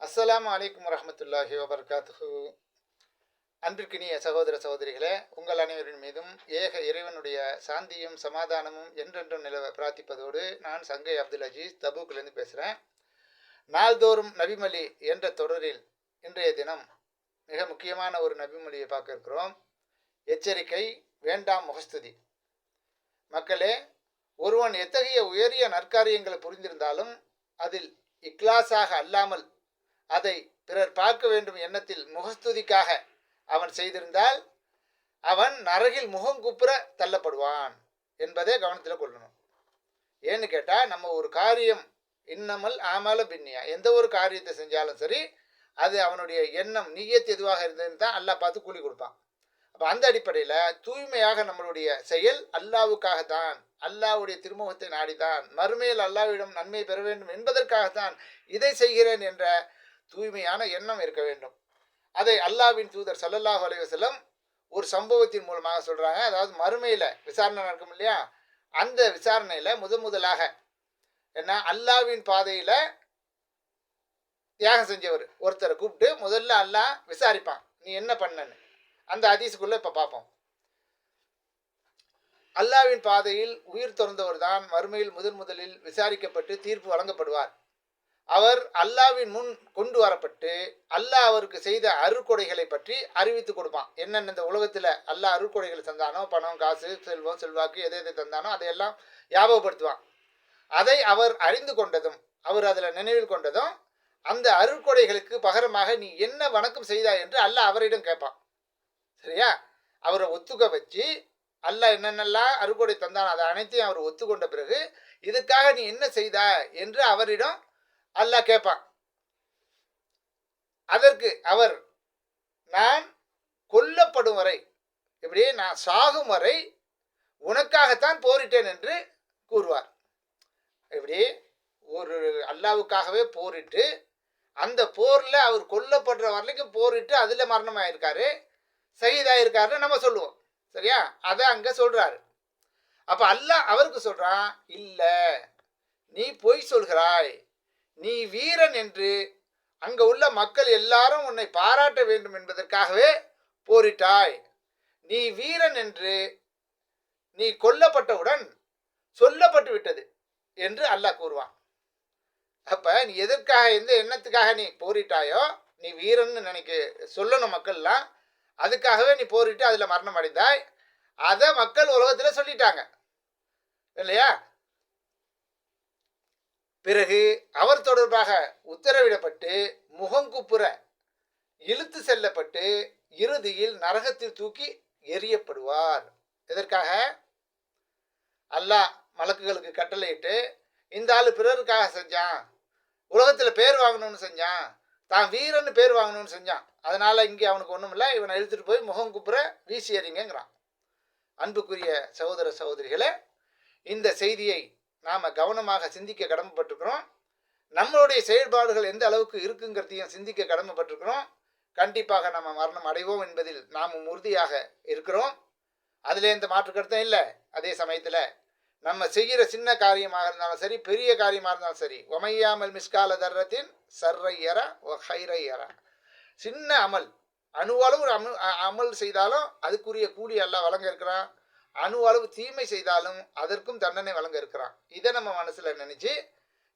அஸ்ஸலாமு அலைக்கும் வரமத்துல்லாஹி வபர்காத்து அன்பிற்கினிய சகோதர சகோதரிகளே உங்கள் அனைவரின் மீதும் ஏக இறைவனுடைய சாந்தியும் சமாதானமும் என்றென்றும் நிலவ பிரார்த்திப்பதோடு நான் சங்கை அப்துல் அஜீஸ் தபூக்கிலிருந்து பேசுகிறேன் நாள்தோறும் நபிமலி என்ற தொடரில் இன்றைய தினம் மிக முக்கியமான ஒரு நபிமொழியை பார்க்க இருக்கிறோம். எச்சரிக்கை வேண்டாம் முகஸ்துதி. மக்களே ஒருவன் எத்தகைய உயரிய நற்காரியங்களை புரிந்திருந்தாலும் அதில் இக்லாஸாக அல்லாமல் அதை பிறர் பார்க்க வேண்டும் எண்ணத்தில் முகஸ்துதிக்காக அவன் செய்திருந்தால் அவன் நரகில் முகங்குப்புற தள்ளப்படுவான் என்பதை கவனத்தில் கொள்ளணும். ஏன்னு கேட்டால் நம்ம ஒரு காரியம் இன்னமல் ஆமால பின்னியா? எந்த ஒரு காரியத்தை செஞ்சாலும் சரி அது அவனுடைய எண்ணம் நீயத்து எதுவாக இருந்ததுன்னு தான் அல்லாஹ் பார்த்து கூலி கொடுப்பான். அப்போ அந்த அடிப்படையில் தூய்மையாக நம்மளுடைய செயல் அல்லாவுக்காகத்தான் அல்லாவுடைய திருமுகத்தை நாடிதான் மறுமையில் அல்லாவிடம் நன்மை பெற வேண்டும் என்பதற்காகத்தான் இதை செய்கிறேன் என்ற தூய்மையான எண்ணம் இருக்க வேண்டும். அதை அல்லாவின் தூதர் சல்லல்லாஹு அலைவசலம் ஒரு சம்பவத்தின் மூலமாக சொல்கிறாங்க அதாவது மறுமையில் விசாரணை நடக்கும் இல்லையா? அந்த விசாரணையில் முத முதலாக என்ன? அல்லாவின் பாதையில் தியாகம் செஞ்சவர். ஒருத்தரை கூப்பிட்டு முதல்ல அல்லாஹ் விசாரிப்பான். நீ என்ன பண்ணன்னு. அந்த அதிசுக்குள்ளே இப்போ பார்ப்போம். அல்லாவின் பாதையில் உயிர் திறந்தவர் தான் மறுமையில் முதன் முதலில் விசாரிக்கப்பட்டு தீர்ப்பு வழங்கப்படுவார். அவர் அல்லாவின் முன் கொண்டு வரப்பட்டு அல்லாஹ் அவருக்கு செய்த அருக்கொடைகளை பற்றி அறிவித்து கொடுப்பான். என்னென்ன இந்த உலகத்தில் அல்லாஹ் அருக்கொடைகளை தந்தானோ பணம் காசு செல்வம் செல்வாக்கு எதை எதை தந்தானோ அதையெல்லாம் ஞாபகப்படுத்துவான். அதை அவர் அறிந்து கொண்டதும் அவர் அதில் நினைவில் கொண்டதும் அந்த அருக்கொடைகளுக்கு பகரமாக நீ என்ன வணக்கம் செய்தாய் என்று அல்லாஹ் அவரிடம் கேட்பான். சரியா? அவரை ஒத்துக்க வச்சு அல்லாஹ் என்னென்னலாம் அறுக்கொடை தந்தான் அதை அனைத்தையும் அவர் ஒத்துக்கொண்ட பிறகு இதுக்காக நீ என்ன செய்தா என்று அவரிடம் அல்லாஹ் கேட்பான் அதற்கு அவர் நான் கொல்லப்படும் வரை இப்படியே நான் சாகும் வரை உனக்காகத்தான் போரிட்டேன் என்று கூறுவார். இப்படி ஒரு அல்லாவுக்காகவே போரிட்டு அந்த போரில் அவர் கொல்லப்படுற வரைக்கும் போரிட்டு அதில் மரணமாயிருக்காரு. சகிதாயிருக்காருன்னு நம்ம சொல்லுவோம். சரியா? அதை அங்கே சொல்கிறாரு அப்போ அல்லாஹ் அவருக்கு சொல்கிறான் இல்லை நீ பொய் சொல்கிறாய். நீ வீரன் என்று அங்கே உள்ள மக்கள் எல்லாரும் உன்னை பாராட்ட வேண்டும் என்பதற்காகவே போரிட்டாய். நீ வீரன் என்று நீ கொல்லப்பட்டவுடன் சொல்லப்பட்டு விட்டது என்று அல்லாஹ் கூறுவான். அப்போ நீ எதற்காக எந்த எண்ணத்துக்காக நீ போரிட்டாயோ நீ வீரன்னு நினைக்க சொல்லணும் மக்கள்லாம். அதுக்காகவே நீ போரிட்டு அதில் மரணம் அடைந்தாய். அதை மக்கள் உலகத்தில் சொல்லிட்டாங்க. இல்லையா? பிறகு அவர் தொடர்பாக உத்தரவிடப்பட்டு முகங்குப்புற இழுத்து செல்லப்பட்டு இறுதியில் நரகத்தில் தூக்கி எரியப்படுவார் எதற்காக? அல்லாஹ் மலக்குகளுக்கு கட்டளையிட்டு இந்த ஆள் பிறருக்காக செஞ்சான் உலகத்தில் பேர் வாங்கணும்னு செஞ்சான் தான் வீரன்னு பேர் வாங்கணும்னு செஞ்சான். அதனால் இங்கே அவனுக்கு ஒன்றும் இல்லை இவனை இழுத்துட்டு போய் முகம் குப்புற வீசி எறிங்கிறான் அன்புக்குரிய சகோதர சகோதரிகளே இந்த செய்தியை நாம் கவனமாக சிந்திக்க கடமைப்பட்டிருக்கிறோம். நம்மளுடைய செயல்பாடுகள் எந்த அளவுக்கு இருக்குங்கிறதையும் சிந்திக்க கடமைப்பட்டிருக்கிறோம். கண்டிப்பாக நம்ம மரணம் அடைவோம் என்பதில் நாம் உறுதியாக இருக்கிறோம். அதில் எந்த மாற்று கருத்தும் இல்லை. அதே சமயத்தில் நம்ம செய்கிற சின்ன காரியமாக இருந்தாலும் சரி பெரிய காரியமாக இருந்தாலும் சரி ஒமையாமல் மிஸ்கால தர்றத்தின் சர்ரையர ஒ ஹைரையர சின்ன அமல் அணுவளவு அமல் அமல் செய்தாலும் அதுக்குரிய கூலி எல்லாம் வழங்க இருக்கிறான். அணு அளவு தீமை செய்தாலும் அதற்கும் தண்டனை வழங்க இருக்கிறான். இதை நம்ம மனசில் நினச்சி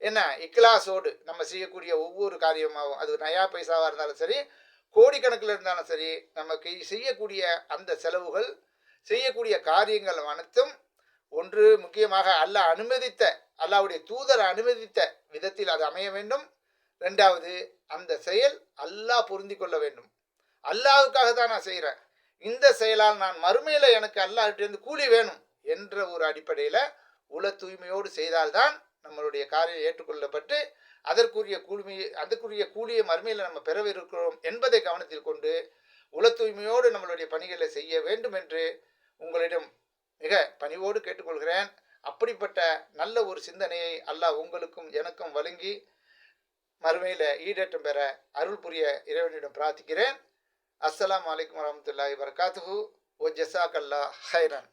என்ன இக்கிலாசோடு நம்ம செய்யக்கூடிய ஒவ்வொரு காரியமாகவும் அது நயா பைசாவாக இருந்தாலும் சரி கோடிக்கணக்கில் இருந்தாலும் சரி நமக்கு செய்யக்கூடிய அந்த செலவுகள் செய்யக்கூடிய காரியங்கள் அனைத்தும் ஒன்று முக்கியமாக அல்லாஹ் அனுமதித்த அல்லாவுடைய தூதர் அனுமதித்த விதத்தில் அது அமைய வேண்டும். ரெண்டாவது அந்த செயல் அல்லாஹ் பொருந்தி கொள்ள வேண்டும். அல்லாவுக்காக தான் நான் செய்கிறேன் இந்த செயலால் நான் மறுமையில் எனக்கு அல்லாட்டிருந்து கூலி வேணும் என்ற ஒரு அடிப்படையில் உல தூய்மையோடு செய்தால்தான் நம்மளுடைய காரியம் ஏற்றுக்கொள்ளப்பட்டு அதற்குரிய கூலிமையை அதற்குரிய கூலியை மறுமையில் நம்ம பெறவிருக்கிறோம் என்பதை கவனத்தில் கொண்டு உல தூய்மையோடு நம்மளுடைய பணிகளை செய்ய வேண்டும் என்று உங்களிடம் மிக பணிவோடு கேட்டுக்கொள்கிறேன். அப்படிப்பட்ட நல்ல ஒரு சிந்தனையை அல்லாஹ் உங்களுக்கும் எனக்கும் வழங்கி மறுமையில் ஈடேற்றம் பெற அருள் புரிய இறைவனிடம் பிரார்த்திக்கிறேன். அஸ்ஸலாமு அலைக்கும் வரமத்துல்லாஹி வரகாத்துஹு ஒ ஜசாக் அல்லா ஹைரன்